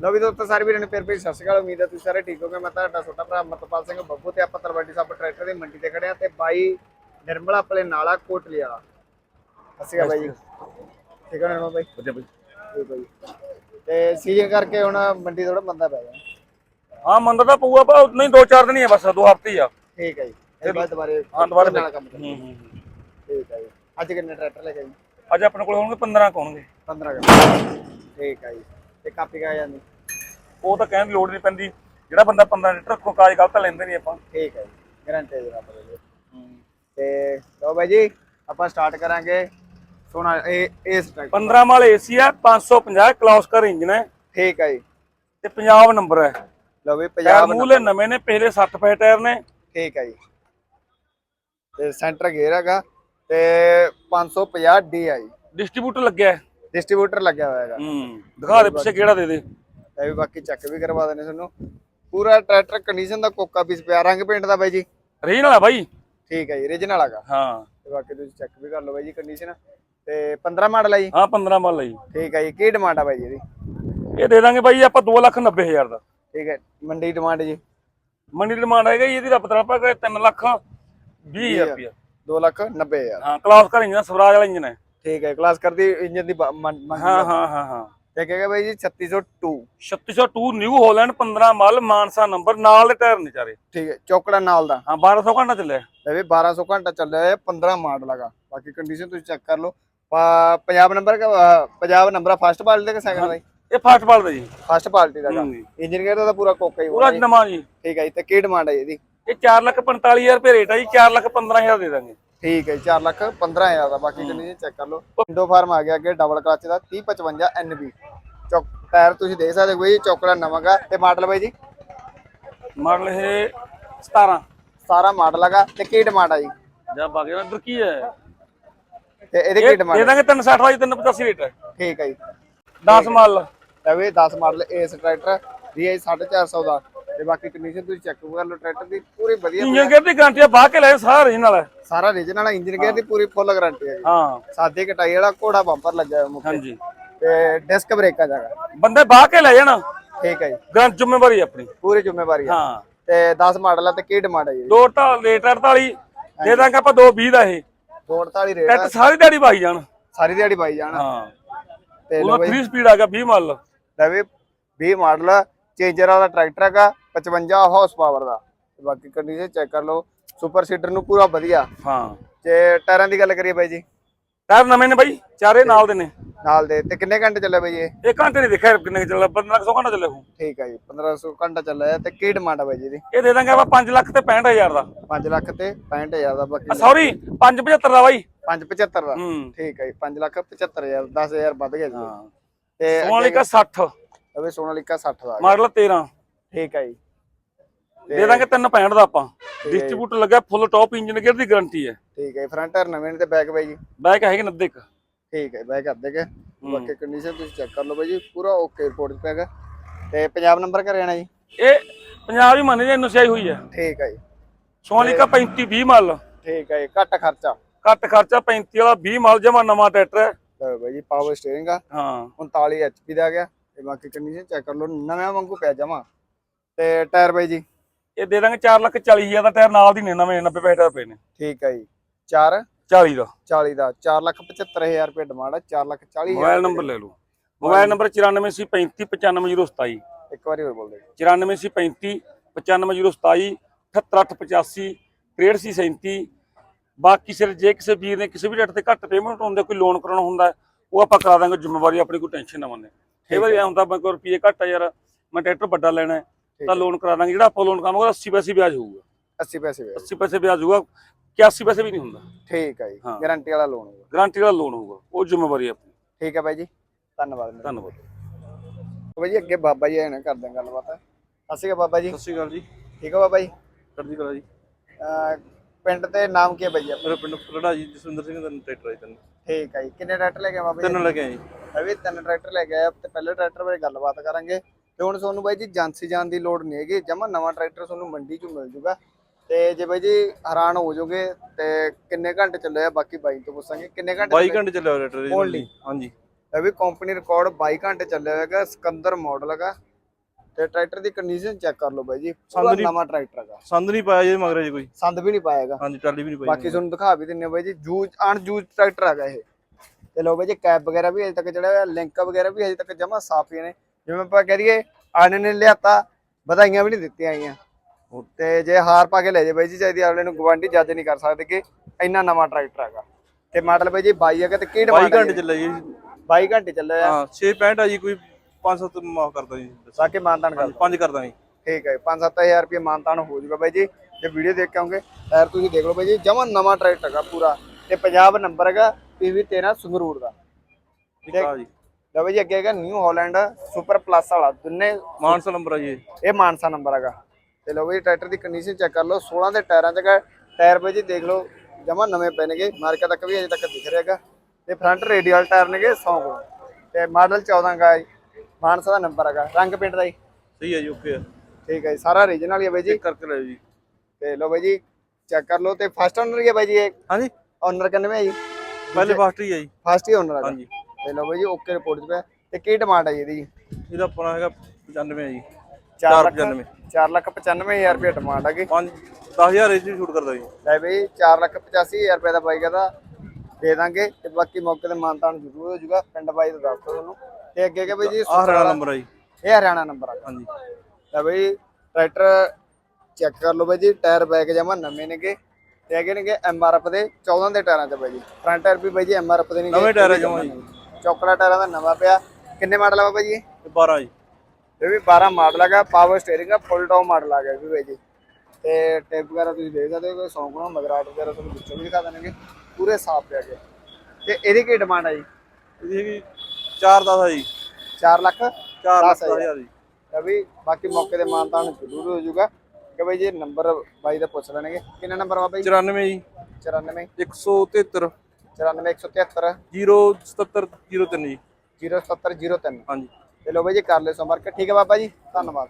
ਲਓ ਵੀ ਦੋਸਤੋ ਸਾਰੇ ਵੀਰਾਂ ਨੂੰ ਫਿਰ ਵੀ ਸਤਿ ਸ਼੍ਰੀ ਅਕਾਲ। ਉਮੀਦ ਹੈ ਤੁਸੀਂ ਸਾਰੇ ਠੀਕ ਹੋਗੇ ਮੈਂ ਤੁਹਾਡਾ ਛੋਟਾ ਭਰਾ ਮਤਪਾਲ ਸਿੰਘ ਬੱਬੂ ਤੇ ਆਪਾਂ ਤਲਵੰਡੀ ਸਾਹਿਬ ਟਰੈਕਟਰ ਦੀ ਮੰਡੀ ਤੇ ਖੜੇ ਆ ਤੇ ਬਾਈ ਨਿਰਮਲ ਆਪਣੇ ਨਾਲਾ ਕੋਟਲੀ ਵਾਲਾ। ਸਤਿ ਸ਼੍ਰੀ ਅਕਾਲ ਬਾਈ ਜੀ। ਠੀਕ ਹੈ ਨਿਰਮਲ ਬਾਈ? ਵਧੀਆ ਬਈ। ਠੀਕ ਹੈ ਜੀ ਤੇ ਸੀਜ਼ਨ ਕਰਕੇ ਹੁਣ ਮੰਡੀ ਥੋੜਾ ਮੰਦਾ ਪੈ ਗਿਆ। ਹਾਂ ਮੰਦਰ ਦਾ ਪਊਗਾ ਪਰ ਨਹੀਂ ਦੋ ਚਾਰ ਦਿਨ ਹੀ ਆ ਬਸ ਦੋ ਹਫ਼ਤੇ ਹੀ ਆ। ਠੀਕ ਹੈ ਜੀ। ਇਹ ਬਾਅਦ ਦੁਬਾਰੇ ਹਾਂ ਦੁਬਾਰਾ ਨਾਲ ਕੰਮ ਹੂੰ ਹੂੰ ਹੂੰ। ਠੀਕ ਹੈ ਜੀ। ਅੱਜ ਕਿੰਨੇ ਟਰੈਕਟਰ ਲੈ ਕੇ ਆਏ? ਅੱਜ ਆਪਣੇ ਕੋਲ ਹੋਣਗੇ 15 ਹੋਣਗੇ। 15 ਕਰ ਠੀਕ ਹੈ ਜੀ। ਤੇ ਕਾਪੀ ਕਾ ਜਾਂਦੀ? ਉਹ ਤਾਂ ਕਹਿਣ ਦੀ ਲੋੜ ਨਹੀਂ ਪੈਂਦੀ। ਜਿਹੜਾ ਬੰਦਾ 15 ਲੀਟਰ ਰੱਖੋ ਕਾਜ ਗਲਤ ਲੈਂਦੇ ਨਹੀਂ ਆਪਾਂ। ਠੀਕ ਹੈ ਜੀ ਗਰੰਟੀ ਹੈ ਜਰਾ ਬਦਲ ਤੇ ਲਓ ਬਾਈ ਜੀ ਆਪਾਂ ਸਟਾਰਟ ਕਰਾਂਗੇ। ਸੋਨਾ ਇਹ ਇਸ ਟਰੈਕਟਰ 15 ਮਾਲ ਏਸੀ ਆ 550 ਕਲੌਸਕਰ ਇੰਜਨ ਹੈ। ਠੀਕ ਹੈ ਜੀ। ਤੇ ਪੰਜਾਬ ਨੰਬਰ ਹੈ। ਲਓ ਵੀ ਪੰਜਾਬ ਮੂਲੇ ਨਵੇਂ ਨੇ ਪਹਿਲੇ 60 ਪੈ ਟਾਇਰ ਨੇ। ਠੀਕ ਹੈ ਜੀ। ਤੇ ਸੈਂਟਰ ਗੇਅਰ ਹੈਗਾ। ਤੇ 550 DI ਡਿਸਟ੍ਰੀਬਿਊਟਰ ਲੱਗਿਆ ਹੈ। ਡਿਸਟ੍ਰੀਬਿਊਟਰ ਲੱਗਿਆ ਹੋਇਆ ਹੈਗਾ। ਹੂੰ ਦਿਖਾ ਦੇ ਪਿੱਛੇ ਕਿਹੜਾ ਦੇ ਦੇ। ਇਹ ਵੀ ਬਾਕੀ ਚੈੱਕ ਵੀ ਕਰਵਾ ਦੇਣੇ ਤੁਹਾਨੂੰ। ਪੂਰਾ ਟਰੈਕਟਰ ਕੰਡੀਸ਼ਨ ਦਾ ਕੋਕਾ ਪੀਸ ਪਿਆ ਰੰਗ ਪੇਂਟ ਦਾ ਬਾਈ ਜੀ। ਰੀਜਨਲ ਵਾਲਾ ਬਾਈ? ਠੀਕ ਹੈ ਜੀ origignal ਹੈਗਾ। ਹਾਂ। ਤੇ ਬਾਕੀ ਤੁਸੀਂ ਚੈੱਕ ਵੀ ਕਰ ਲਓ ਬਾਈ ਜੀ ਕੰਡੀਸ਼ਨ ਤੇ 15 ਮਾਡਲ ਹੈ ਜੀ। ਹਾਂ 15 ਮਾਲ ਲਈ ਠੀਕ ਹੈ ਜੀ ਕੀ ਡਿਮਾਂਡ ਆ ਬਾਈ ਜੀ ਇਹਦੀ? ਇਹ ਦੇ ਦਾਂਗੇ ਬਾਈ ਆਪਾਂ 2 ਲੱਖ 90 ਹਜ਼ਾਰ ਦਾ। ਠੀਕ ਹੈ ਮੰਡੀ ਡਿਮਾਂਡ ਜੀ। ਮੰਡੀ ਡਿਮਾਂਡ ਹੈਗਾ ਜੀ, ਇਹਦੀ ਰੱਬ ਤਰਾ ਪਾ 3 ਲੱਖ 20 ਹਜ਼ਾਰ ਰੁਪਇਆ। 2 ਲੱਖ 90 ਹਜ਼ਾਰ। ਹਾਂ ਕਲੌਸਕਰ ਇੰਜਨ ਸਵਰਾਜ ਵਾਲਾ ਇੰਜਨ ਹੈ ਠੀਕ ਹੈ ਕਲਾਸ ਕਰਦੀ ਇੰਜਨ ਦੀ ਹਾਂ ਹਾਂ ਹਾਂ ਹਾਂ। ਕਹੇਗਾ ਬਾਈ ਜੀ 3602 3602 ਨਿਊ ਹਾਲੈਂਡ 15 ਮਲ ਮਾਨਸਾ ਨੰਬਰ ਨਾਲ ਦੇ ਟਾਇਰ ਨੇ ਚਾਰੇ। ਠੀਕ ਹੈ ਚੌਕੜਾ ਨਾਲ ਦਾ। ਹਾਂ 1200 ਘੰਟਾ ਚੱਲਿਆ। ਇਹ ਵੀ 1200 ਘੰਟਾ ਚੱਲਿਆ ਹੈ 15 ਮਾਡਲ ਹੈਗਾ। ਬਾਕੀ ਕੰਡੀਸ਼ਨ ਤੁਸੀਂ ਚੈੱਕ ਕਰ ਲਓ। ਪੰਜਾਬ ਨੰਬਰ ਦਾ ਪੰਜਾਬ ਨੰਬਰ ਫਸਟ ਪਾਰਟੀ ਦਾ ਕਿ ਸੈਕੰਡ ਦਾ ਇਹ ਫਾਸਟ ਬਾਲ ਦਾ ਜੀ। ਫਸਟ ਪਾਰਟੀ ਦਾ। ਇੰਜਨ ਗੇਅਰ ਦਾ ਪੂਰਾ ਕੋਕਾ ਹੀ ਪੂਰਾ। ਨਵਾਂ ਜੀ। ਠੀਕ ਹੈ ਜੀ ਤੇ ਕੀ ਡਿਮਾਂਡ ਹੈ ਇਹਦੀ? ਇਹ 4 ਲੱਖ 45000 ਰੁਪਏ ਰੇਟ ਹੈ ਜੀ 4 ਲੱਖ 15000 ਦੇ ਦਾਂਗੇ। ਠੀਕ ਹੈ 4 ਲੱਖ 15000 ਦਾ ਬਾਕੀ ਕੰਡੀਸ਼ਨ ਚੈੱਕ ਕਰ ਲਓ। ਵਿੰਡੋ ਫਾਰਮ ਆ ਗਿਆ ਅੱਗੇ ਡਬਲ ਕਲਚ ਦਾ 3055 NB ਚੌਕ ਟਾਇਰ ਤੁਸੀਂ ਦੇਖ ਸਕਦੇ ਹੋ ਜੀ ਚੌਕੜਾ ਨਵਾਂਗਾ। ਤੇ ਮਾਡਲ ਬਾਈ ਜੀ? ਮਾਡਲ ਇਹ 17 ਸਾਰਾ ਮਾਡਲ ਹੈਗਾ ਤੇ ਕੀ ਡਿਮਾਂਡ ਆ ਜੀ? ਜਾਂ ਨਾਲ ਇੱਧਰ ਕੀ ਹੈ? ਤੇ ਇਹਦੀ ਇਹ ਕੀ ਦੇ ਡਿਮਾਂਡ ਦਾਂਗੇ 360 ਦਾ ਜੀ 385 ਰੇਟ। ਹੈ ਠੀਕ ਹੈ ਜੀ। 10 ਮਾਲ ਇਹ ਵੀ 10 ਮਾਡਲ ਏਸ ਟਰੈਕਟਰ DI 450 ਦਾ। ਤੇ ਬਾਕੀ ਕੰਡੀਸ਼ਨ ਤੁਸੀਂ ਚੈੱਕ ਕਰ ਲਓ ਟਰੈਕਟਰ ਦੀ ਪੂਰੀ ਵਧੀਆ ਇੰਜਨ ਗੇਅਰ ਦੀ ਗਾਰੰਟੀ ਆ ਬਾਹ ਕੇ ਲੈ ਸਾਰੇ ਨਾਲ ਸਾਰਾ ਰੀਜਨਲ ਇੰਜਨ ਗੇਅਰ ਦੀ ਪੂਰੀ ਫੁੱਲ ਗਾਰੰਟੀ ਹੈ ਜੀ। ਹਾਂ। ਸਾਦੀ ਕਟਾਈ ਵਾਲਾ ਘੋੜਾ ਬੰਪਰ ਲੱਗਿਆ ਹੋਇਆ ਮੁੱਖ ਹਾਂਜੀ। ਤੇ ਡਿਸਕ ਬ੍ਰੇਕਾਂ ਜਾਗਾ ਬੰਦੇ ਬਾਹ ਕੇ ਲੈ ਜਾਣਾ। ਠੀਕ ਹੈ ਜੀ। ਗਰੰਟ ਜ਼ਿੰਮੇਵਾਰੀ ਆਪਣੀ। ਪੂਰੀ ਜ਼ਿੰਮੇਵਾਰੀ ਹੈ ਹਾਂ। ਤੇ 10 ਮਾਡਲ ਹੈ ਤੇ ਕੀ ਡਿਮਾਂਡ ਹੈ ਜੀ? ਦੋ ਢਾ ਰੇਟ 48 ਦੇ ਦਾਂਗੇ ਆਪਾਂ 220 ਦਾ ਇਹ। 248 ਰੇਟ ਟੈਟ ਸਾਰੀ ਦਿਹਾੜੀ ਭਾਈ ਜਾਣ। ਸਾਰੀ ਦਿਹਾੜੀ ਪਾਈ ਜਾਣਾ। ਹਾਂ। ਤੇ ਉਹਦਾ 3 ਸਪੀਡ ਆ ਗਿਆ 20 ਮਾਲ ਲੈ ਵੀ 20 ਮਾਡਲ ਚੇਂਜਰ ਵਾਲਾ ਟਰੈਕਟਰ ਹੈਗਾ। 55 ਹਾਰਸ ਪਾਵਰ ਦਾ। ਤੇ ਬਾਕੀ ਕੰਡੀਸ਼ਨ ਚੈੱਕ ਕਰ ਲਓ। ਸੁਪਰ ਸੀਡਰ ਨੂੰ ਪੂਰਾ ਵਧੀਆ। ਹਾਂ। ਤੇ ਟਾਇਰਾਂ ਦੀ ਗੱਲ ਕਰੀਏ ਬਾਈ ਜੀ? ਟਾਇਰ ਨਵੇਂ ਨੇ ਬਾਈ। ਚਾਰੇ ਨਾਲ ਦੇ ਨੇ। ਨਾਲ ਦੇ। ਤੇ ਕਿੰਨੇ ਘੰਟੇ ਚੱਲਿਆ ਬਾਈ ਇਹ? ਇਹ ਘੰਟੇ ਨਹੀਂ ਦੇਖਿਆ ਕਿੰਨੇ ਕੁ ਚੱਲਿਆ? 1500 ਘੰਟਾ ਚੱਲਿਆ ਹੋਊ। ਠੀਕ ਹੈ ਜੀ 1500 ਘੰਟਾ ਚੱਲਿਆ ਤੇ ਕੀ ਡਿਮਾਂਡ ਹੈ ਬਾਈ ਜੀ ਦੀ ਇਹ ਦੇ ਦਾਂਗੇ ਆਪਾਂ 5 ਲੱਖ ਤੇ 65000 ਦਾ। 5 ਲੱਖ ਤੇ 65000 ਦਾ ਬਾਕੀ ਸੌਰੀ 575 ਦਾ ਬਾਈ। 575 ਦਾ। ਹੂੰ। ਠੀਕ ਹੈ ਜੀ 5 ਲੱਖ 75000 10000 ਵੱਧ ਗਿਆ ਜੀ। ਹਾਂ। ਤੇ ਸੋਨਾਲੀਕਾ 60 ਅਵੇ ਸੋਨਾਲੀਕਾ 60 ਦਾ। ਮਾਡਲ 13 ਠੀਕ ਹੈ ਜੀ। ਦੇ ਦਾਂਗੇ 365 ਦਾ ਆਪਾਂ। ਡਿਸਟ੍ਰੀਬਿਊਟਰ ਲੱਗਾ ਫੁੱਲ ਟੌਪ ਇੰਜਨ ਗੇਅਰ ਦੀ ਗਾਰੰਟੀ ਹੈ। ਠੀਕ ਹੈ ਫਰੰਟ ਟਾਇਰ ਨਵੇਂ ਨੇ ਤੇ ਬੈਕ ਬਾਈ ਜੀ। ਬੈਕ ਹੈਗੇ 90 ਕ ਠੀਕ ਹੈ ਬੈਕ ਅੱਧੇ ਕੇ। ਬਾਕੀ ਕੰਡੀਸ਼ਨ ਤੁਸੀਂ ਚੈੱਕ ਕਰ ਲਓ ਬਾਈ ਜੀ ਪੂਰਾ ਓਕੇ ਰਿਪੋਰਟ ਤੇ ਹੈਗਾ ਤੇ ਪੰਜਾਬ ਨੰਬਰ ਘਰੇ ਆਣਾ ਜੀ। ਇਹ ਪੰਜਾਬ ਹੀ ਮੰਨ ਜੇ ਨੁਸਿਆਈ ਹੋਈ ਹੈ ਠੀਕ ਹੈ ਜੀ। ਸੋਨਾਲੀਕਾ 35 20 ਮਾਲ। ਠੀਕ ਹੈ ਘੱਟ ਖਰਚਾ। ਘੱਟ ਖਰਚਾ 35 ਵਾਲਾ 20 ਮਾਲ ਜਮਾ ਨਵਾਂ ਟਰੈਕਟਰ ਹੈ। ਲਓ ਬਾਈ ਜੀ ਪਾਵਰ ਸਟੀਅਰਿੰਗ ਆ। ਹਾਂ। 39 ਐਚਪੀ ਦਾ ਆ ਗਿਆ। ਤੇ ਬਾਕੀ ਕੰਡੀਸ਼ਨ ਚੈੱਕ ਕਰ ਲਓ ਨਵਾਂ ਵਾਂਗੂ ਪਿਆ ਜਮਾ ਤੇ ਟਾਇਰ ਬਾਈ ਜੀ? ਇਹ ਦੇ ਦਾਂਗੇ 4 ਲੱਖ 40 ਹਜ਼ਾਰ ਦਾ ਟਾਇਰ ਨਾਲ ਦੀ ਨੇ ਨਵੇਂ 90 ਪੈਸੇ ਰੁਪਏ ਨੇ। ਠੀਕ ਹੈ ਜੀ। 4 40 ਦਾ। 40 ਦਾ। 4 ਲੱਖ 75000 ਰੁਪਏ ਡਿਮਾਂਡ ਹੈ 4 ਲੱਖ 40 ਮੋਬਾਈਲ ਨੰਬਰ ਲੈ ਲਓ। ਮੋਬਾਈਲ ਨੰਬਰ 9435 95027 ਇੱਕ ਵਾਰੀ ਹੋਰ ਬੋਲ ਦੇ 9435 95027 78885 6337 ਬਾਕੀ ਸਿਰ ਜੇ ਕਿਸੇ ਵੀਰ ਨੇ ਕਿਸੇ ਵੀ ਰੇਟ ਤੇ ਘੱਟ ਪੇਮੈਂਟ ਹੁੰਦੇ ਕੋਈ ਲੋਨ ਕਰਾਉਣਾ ਹੁੰਦਾ ਉਹ ਆਪਾਂ ਕਰਾ ਦਾਂਗੇ ਜ਼ਿੰਮੇਵਾਰੀ ਆਪਣੀ ਕੋਈ ਟੈਨਸ਼ਨ ਨਾ ਮੰਨੇ। ਕਈ ਵਾਰੀ ਐ ਹੁੰਦਾ ਮੈਂ ਕੋਈ ਰੁਪਏ ਘੱਟ ਆ ਯਾਰ ਮੈਂ ਟਰੈਕਟਰ ਵੱਡਾ ਲੈਣਾ ਤਾਂ ਲੋਨ ਕਰਾ ਦਾਂਗੇ। ਜਿਹੜਾ ਆਪਾਂ ਲੋਨ ਉਹਦਾ 80 ਪੈਸੇ ਵਿਆਜ ਹੋਊਗਾ। 80 ਪੈਸੇ ਵੇ 80 ਪੈਸੇ ਵਿਆਜ ਹੋਊਗਾ 81 ਪੈਸੇ ਵੀ ਨਹੀਂ ਹੁੰਦਾ। ਠੀਕ ਹੈ ਜੀ। ਗਾਰੰਟੀ ਵਾਲਾ ਲੋਨ ਹੋਊਗਾ। ਗਾਰੰਟੀ ਦਾ ਲੋਨ ਹੋਊਗਾ। ਉਹ ਜ਼ਿੰਮੇਵਾਰੀ ਆਪਣੀ। ਠੀਕ ਹੈ ਬਾਈ ਜੀ। ਧੰਨਵਾਦ ਮੇਰਾ। ਧੰਨਵਾਦ। ਬਾਈ ਜੀ ਅੱਗੇ ਬਾਬਾ ਜੀ ਆਏ ਨੇ ਕਰਦੇ ਗੱਲਬਾਤ। ਸਤਿ ਸ਼੍ਰੀ ਅਕਾਲ ਬਾਬਾ ਜੀ। ਸਤਿ ਸ਼੍ਰੀ ਅਕਾਲ ਜੀ। ਠੀਕ ਹੋ ਬਾਬਾ ਜੀ? ਕਰਦੀ ਕਰਾ ਜੀ। ਪਿੰਡ ਤੇ ਨਾਮ ਕੀ ਹੈ ਬਾਈ ਜੀ ਆਪਣਾ? ਮੇਰਾ ਪਿੰਡ ਫਰੜਾ ਜੀ ਜਸਵਿੰਦਰ ਸਿੰਘ ਦਾ ਟਰੈਕਟਰ ਹੈ ਤੈਨੂੰ। ਠੀਕ ਹੈ ਜੀ। ਕਿੰਨੇ ਟਰੈਕਟਰ ਲੈ ਕੇ ਆਏ ਬਾਬਾ ਜੀ? ਤਿੰਨ ਲੱਗੇ ਜੀ। ਮੈਂ ਵੀ ਤਿੰਨ ਟਰੈਕਟਰ ਲੈ ਕੇ ਆਇਆ ਤੇ ਪਹਿਲੇ ਟਰੈਕਟਰ ਬਾਰੇ ਗੱਲਬਾਤ ਕਰਾਂਗੇ। ਤੇ ਹੁਣ ਤੁਹਾਨੂੰ ਬਾਈ ਜੀ ਜਾਂਸੀ ਜਾਣ ਦੀ ਲੋੜ ਨਹੀਂ ਹੈਗੀ। ਜਮਾ ਨਵਾਂ ਟਰੈਕਟਰ ਤੁਹਾਨੂੰ ਮੰਡੀ 'ਚ ਮਿਲ ਜੂਗਾ। ਤੇ ਜੇ ਬਾਈ ਜੀ ਹੈਰਾਨ ਹੋ ਜਾਓਗੇ ਤੇ ਕਿੰਨੇ ਘੰਟੇ ਚੱਲੇ ਆ? ਬਾਕੀ ਬਾਈ ਤੋਂ ਪੁੱਛਾਂਗੇ। ਕਿੰਨੇ ਘੰਟੇ 22 ਚੱਲੇ? ਘੰਟੇ ਚੱਲਿਆ ਟਰੈਕਟਰ Only? ਹਾਂਜੀ। ਇਹ ਵੀ ਕੰਪਨੀ ਰਿਕਾਰਡ 22 ਘੰਟੇ ਚੱਲਿਆ ਹੋਏਗਾ ਸਿਕੰਦਰ ਮਾਡਲ ਹੈਗਾ। ਤੇ ਟਰੈਕਟਰ ਦੀ ਕੰਡੀਸ਼ਨ ਚੈੱਕ ਕਰ ਲਓ ਬਾਈ ਜੀ। ਸੰਦ ਪੂਰਾ ਨਵਾਂ ਟਰੈਕਟਰ ਹੈਗਾ। ਸੰਦ ਨਹੀਂ ਪਾਇਆ ਜੇ ਮਗਰੇ ਜੀ ਕੋਈ। ਸੰਦ ਵੀ ਨਹੀਂ ਪਾਏਗਾ ਹਾਂਜੀ ਟਰਾਲੀ ਵੀ ਨਹੀਂ ਪਾਈ ਬਾਕੀ ਤੁਹਾਨੂੰ ਦਿਖਾ ਵੀ ਦਿੰਨੇ ਬਾਈ ਜੀ। ਜੂਜ ਅਣਜੂਜ ਟਰੈਕਟਰ ਹੈਗਾ ਇਹ। ਤੇ ਲੋ ਬਾਈ ਜੀ ਕੈਪ ਵਗੈਰਾ ਵੀ ਅਜੇ ਤੱਕ ਜਿਹੜਾ ਲਿੰਕ ਵਗੈਰਾ ਵੀ ਅਜੇ ਤੱਕ ਜਮਾ ਸਾਫ਼ ਹੀ ਨੇ। ਜਿਵੇਂ ਆਪਾਂ ਕਹਿ ਦਈਏ ਆਣੇ ਨੇ ਲਿਆਤਾ ਵਧਾਈਆਂ ਵੀ ਨਹੀਂ ਦਿੱਤੀਆਂ ਆਈਆਂ। ਤੇ ਜੇ ਹਾਰ ਪਾ ਕੇ ਲੈ ਜੇ ਬਾਈ ਜੀ ਚਾਹੀਦੀ ਅਗਲੇ ਨੂੰ ਗਵਾਂਢੀ ਜੱਜ ਨਹੀਂ ਕਰ ਸਕਦੇ ਕਿ ਇੰਨਾ ਨਵਾਂ ਟਰੈਕਟਰ ਹੈਗਾ। ਤੇ ਮਾਡਲ ਬਾਈ ਜੀ 22 ਹੈਗਾ ਤੇ ਕੀ 22 ਡਿਮਾਂਡ ਘੰਟੇ ਚੱਲਿਆ ਜੀ। 22 ਘੰਟੇ ਚੱਲੇ ਹਾਂ 665 ਆ ਜੀ ਕੋਈ 5-7 ਮਾਫ ਕਰਦਾ ਜੀ। ਬਾਕੀ ਮਾਨਤਾਨ ਕਰ ਹਾਂਜੀ 5 ਕਰਦਾ ਜੀ ਠੀਕ ਹੈ 5-7000 ਰੁਪਏ ਮਾਨਤਾਨ ਹੋ ਜਾਊਗਾ ਬਾਈ ਜੀ। ਜੇ ਵੀਡੀਓ ਦੇਖ ਕੇ ਆਉਂਗੇ ਟਾਇਰ ਤੁਸੀਂ ਦੇਖ ਲਓ ਬਾਈ ਜੀ ਜਮਾ ਨਵਾਂ ਟਰੈਕਟਰ ਹੈਗਾ ਪੂਰਾ। ਤੇ ਪੰਜਾਬ ਨੰਬਰ ਹੈਗਾ ਪੀਵੀ 13 ਸੰਗਰੂਰ ਦਾ। ਠੀਕ ਆ ਜੀ। ਲਓ ਬਾਈ ਜੀ ਅੱਗੇ ਹੈਗਾ ਨਿਊ ਹਾਲੈਂਡ ਸੁਪਰ ਪਲੱਸ ਵਾਲਾ ਦੋਨੇ ਮਾਨਸਾ ਨੰਬਰ ਆ ਜੀ। ਇਹ। ਮਾਨਸਾ ਨੰਬਰ ਹੈਗਾ। ਤੇ ਲਓ ਬਾਈ ਜੀ ਟਰੈਕਟਰ ਦੀ ਕੰਡੀਸ਼ਨ ਚੈੱਕ ਕਰ ਲਓ 16 ਦੇ ਟਾਇਰਾਂ 'ਚ ਹੈਗਾ ਟਾਇਰ ਬਾਈ ਜੀ ਦੇਖ ਲਓ ਜਮਾ ਨਵੇਂ ਪਏ ਨੇਗੇ ਮਾਰਕਾ ਤੱਕ ਵੀ ਅਜੇ ਤੱਕ ਦਿਖ ਰਿਹਾ ਹੈਗਾ। ਤੇ ਫਰੰਟ ਰੇਡੀਅਲ ਟਾਇਰ ਨੇਗੇ 100 ਕੋਲ। ਤੇ ਮਾਡਲ 14 ਦਾ ਹੈ ਮਾਨਸਾ ਦਾ ਨੰਬਰ ਹੈਗਾ। ਰੰਗ ਪਿੰਡ ਦਾ ਜੀ। ਸਹੀ ਹੈ ਜੀ ਓਕੇ ਠੀਕ ਹੈ ਜੀ ਸਾਰਾ ਰੀਜਨਲ ਹੀ ਹੈ ਬਾਈ ਜੀ। ਕਰਕੇ ਲੈ ਜੀ। ਤੇ ਲਓ ਬਾਈ ਜੀ ਚੈੱਕ ਕਰ ਲਓ ਤੇ ਫਸਟ ਓਨਰ ਹੀ ਹੈ ਬਾਈ ਜੀ ਇਹ। ਹਾਂਜੀ। ਓਨਰ ਕਿੰਨੇ ਹੈ ਜੀ? ਪਹਿਲੇ ਫਾਸਟ ਹੀ ਆ ਜੀ। ਫਸਟ ਹੀ ਓਨਰ ਹੈਗਾ। ਹਾਂਜੀ। ਤੇ ਲਓ ਬਾਈ ਜੀ ਓਕੇ ਰਿਪੋਰਟ 'ਚ ਪਿਆ ਤੇ ਕੀ ਡਿਮਾਂਡ ਹੈ ਜੀ ਇਹਦੀ? ਇਹਦਾ ਆਪਣਾ ਹੈਗਾ 95 ਆ ਜੀ। 4 ਲੱਖ 495 4 ਲੱਖ 95000 ਰੁਪਏ ਡਿਮਾਂਡ ਹੈਗੀ 5 10000 ਇਹ ਸ਼ੂਟ ਕਰਦਾ ਜੀ। ਲੈ ਬਈ 4 ਲੱਖ 85000 ਰੁਪਏ ਦਾ ਬਾਈਕ ਦਾ ਦੇ ਦਾਂਗੇ। ਤੇ ਬਾਕੀ ਮੌਕੇ ਤੇ ਮਾਨਤਾਨ ਜ਼ਰੂਰ ਹੋ ਜਾਊਗਾ। ਪਿੰਡ ਬਾਈ ਦਾ ਦੱਸ ਦਿਓ ਤੁਹਾਨੂੰ। ਤੇ ਅੱਗੇ ਕਿ ਬਈ ਜੀ ਆਹ ਹਰਿਆਣਾ ਨੰਬਰ ਆ ਜੀ। ਇਹ ਹਰਿਆਣਾ ਨੰਬਰ ਆ। ਹਾਂਜੀ। ਲੈ ਬਈ ਟਰੈਕਟਰ ਚੈੱਕ ਕਰ ਲਓ ਬਾਈ ਜੀ ਟਾਇਰ ਬੈਕ ਜਮਾ ਨਵੇਂ ਨੇਗੇ। ਤੇ ਹੈਗੇ ਨੇਗੇ ਐਮਆਰਐਫ ਦੇ 14 ਦੇ ਟਾਇਰਾਂ 'ਚ ਬਾਈ ਜੀ। ਫਰੰਟ ਟਾਇਰ ਵੀ ਬਾਈ ਜੀ ਐਮਆਰਐਫ ਦੇ ਨੇਗੇ। ਨਵੇਂ ਟਾਇਰ ਜਮਾਂ ਜੀ। ਚੌਕੜਾ ਟਾਇਰਾਂ ਦਾ ਨਵਾਂ ਪਿਆ। ਕਿੰਨੇ ਮਾਡਲ ਆ ਬਾਈ ਜੀ? ਇਹ? ਤੇ 12 ਜੀ। ਇਹ ਵੀ 12 ਮਾਡਲ ਹੈਗਾ ਪਾਵਰ ਸਟੀਅਰਿੰਗ ਆ ਫੁੱਲ ਟੌਪ ਮਾਡਲ ਆ ਗਿਆ ਵੀ ਬਾਈ ਜੀ। ਤੇ ਟੇਪ ਵਗੈਰਾ ਤੁਸੀਂ ਦੇਖ ਸਕਦੇ ਹੋ ਕੋਈ ਸੌਂਕ ਨੂੰ ਮਗਰਾਟ ਵਗੈਰਾ ਤੁਹਾਨੂੰ ਵਿੱਚੋਂ ਵੀ ਦਿਖਾ ਦੇਣਗੇ ਪੂਰੇ ਸਾਫ਼ ਪਿਆ ਗਏ ਤੇ ਇਹਦੀ ਕੀ ਡਿਮਾਂਡ ਆ ਜੀ? ਇਹਦੀ ਹੈਗੀ 4 10 ਆ ਜੀ। 4 ਲੱਖ 4 ਲੱਖ ਦਸ ਹਜ਼ਾਰ। 10000 ਜੀ। ਤੇ ਵੀ ਬਾਕੀ ਮੌਕੇ ਦੇ ਮਾਨਤਾਨ ਜ਼ਰੂਰ ਹੋ ਜਾਊਗਾ। ਕਿ ਬਾਈ ਜੀ ਨੰਬਰ ਬਾਈ ਦਾ ਪੁੱਛ ਲੈਣਗੇ। ਕਿੰਨਾ ਨੰਬਰ ਆ ਬਾਈ 94 ਜੀ। 94 173 94 173 077 03 ਜੀ। 0703 ਹਾਂਜੀ। ਤੇ ਲੋ ਬਾਈ ਜੀ ਕਰ ਲਿਓ ਸੰਪਰਕ ਠੀਕ ਹੈ ਬਾਬਾ ਜੀ ਧੰਨਵਾਦ।